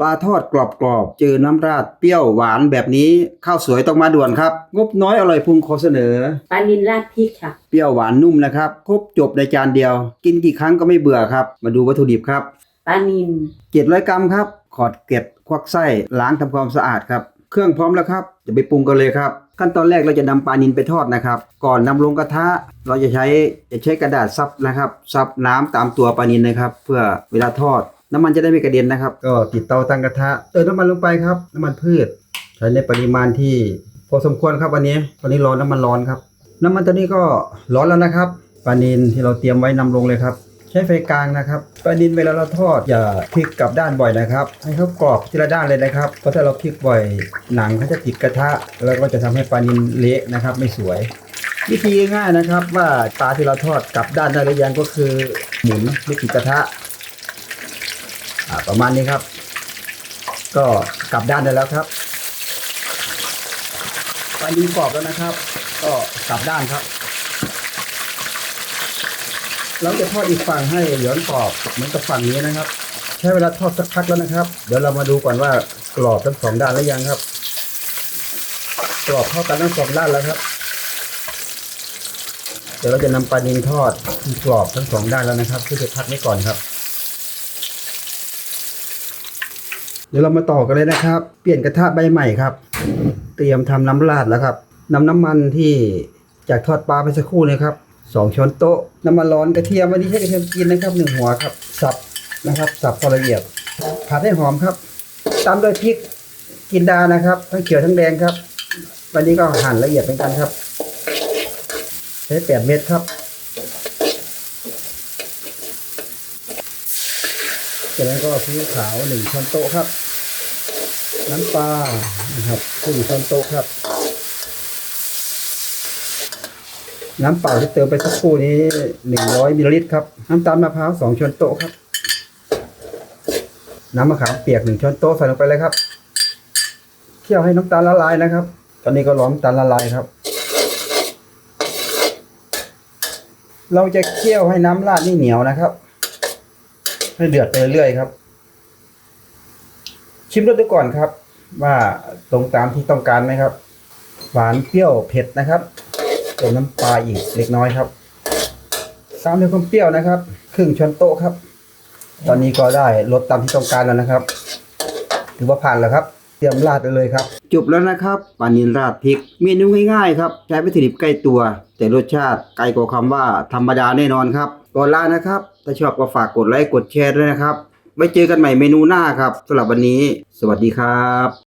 ปลาทอดกรอบๆ เจอน้ำราดเปรี้ยวหวานแบบนี้ข้าวสวยต้องมาด่วนครับ งบน้อยอร่อยพุงขอเสนอ ปลานินราดพริกค่ะ เปรี้ยวหวานนุ่มนะครับ ครบจบในจานเดียว กินกี่ครั้งก็ไม่เบื่อครับ มาดูวัตถุดิบครับปลานิน700 กรัมครับ ขอดเกล็ดควักไส้ล้างทำความสะอาดครับ เครื่องพร้อมแล้วครับจะไปปรุงกันเลยครับ ขั้นตอนแรกเราจะนำปลานินไปทอดนะครับ ก่อนนำลงกระทะ เราจะใช้จะใช้กระดาษซับนะครับซับน้ำตามตัวปลานินนะครับ เพื่อเวลาทอด น้ำมันจะได้ไม่กระเด็นนะครับ ก็ติดเตาตั้งกระทะเติมน้ำมันลงไปครับ น้ำมันพืช ใช้ในปริมาณที่พอสมควรครับวันนี้วันนี้ร้อนน้ำมันร้อนครับ น้ำมันตอนนี้ก็ร้อนแล้วนะครับปลานินที่เราเตรียมไว้นำลงเลยครับใช้ไฟกลางนะครับปลานินเวลาเราทอดอย่าพลิกกลับด้านบ่อยนะครับ ให้เขากรอบทีละด้านเลยนะครับเพราะถ้าเราพลิกบ่อยหนังเขาจะติดกระทะ แล้วก็จะทำให้ปลานินเละนะครับไม่สวย วิธีง่ายๆนะครับว่าปลาที่เราทอดกลับด้านได้หรือยังก็คือหมุนไม่ติดกระทะอ่า ประมาณนี้ครับ ก็กลับด้านได้แล้วครับปลานินกรอบแล้วนะครับ ก็กลับด้านครับเราจะทอดอีกฝั่งให้เหลืองกรอบเหมือนกับฝั่งนี้นะครับ ใช้เวลาทอดสักพักแล้วนะครับ เดี๋ยวเรามาดูก่อนว่ากรอบทั้งสองด้านแล้วยังครับ กรอบเท่ากันทั้งสองด้านแล้วครับ เดี๋ยวเราจะนำปลานิลทอดกรอบทั้งสองด้านแล้วนะครับเพื่อจะพักไว้ก่อนครับ เดี๋ยวเรามาต่อกันเลยนะครับ เปลี่ยนกระทะใบใหม่ครับ เตรียมทำน้ำราดแล้วครับนำน้ำมันที่จากทอดปลาไปสักครู่นะครับสองช้อนโต๊ะน้ำมันร้อนกระเทียมวันนี้ใช้กระเทียมกินนะครับหนึ่งหัวครับสับนะครับ สับพอละเอียดผัดให้หอมครับตามด้วยพริกกินดานะครับทั้งเขียวทั้งแดงครับ วันนี้ก็หั่นละเอียดเหมือนกันครับ ใช้แปดเม็ดครับ จากนั้นก็ซีอิ๊วขาวหนึ่งช้อนโต๊ะครับ น้ำปลานะครับครึ่งช้อนโต๊ะครับ น้ำเปล่าที่เติมไปสักครู่นี้หนึ่งร้อยมิลลิลิตรครับ น้ำตาลมะพร้าวสองช้อนโต๊ะครับ น้ำมะขามเปียกหนึ่งช้อนโต๊ะใส่ลงไปเลยครับเคี่ยวให้น้ำตาลละลายนะครับ ตอนนี้ก็ร้อนตาลละลายครับ เราจะเคี่ยวให้น้ำราดนี่เหนียวนะครับ ให้เดือดไปเรื่อยๆครับ ชิมรสดูก่อนครับ ว่าตรงตามที่ต้องการไหมครับ หวานเปรี้ยวเผ็ดนะครับเติมน้ำปลาอีกเล็กน้อยครับตามด้วยความเปรี้ยวนะครับ ครึ่งช้อนโต๊ะครับ ตอนนี้ก็ได้รสตามที่ต้องการแล้วนะครับถือว่าผ่านแล้วครับเตรียมราดไปเลยครับจบแล้วนะครับปานิลราดพริก เมนูง่ายๆครับใช้วัตถุดิบใกล้ตัว แต่รสชาติไกลกว่าคำว่าธรรมดาแน่นอนครับก่อนลานะครับ ถ้าชอบก็ฝากกดไลค์กดแชร์ด้วยนะครับ ไว้เจอกันใหม่เมนูหน้าครับสำหรับวันนี้ สวัสดีครับ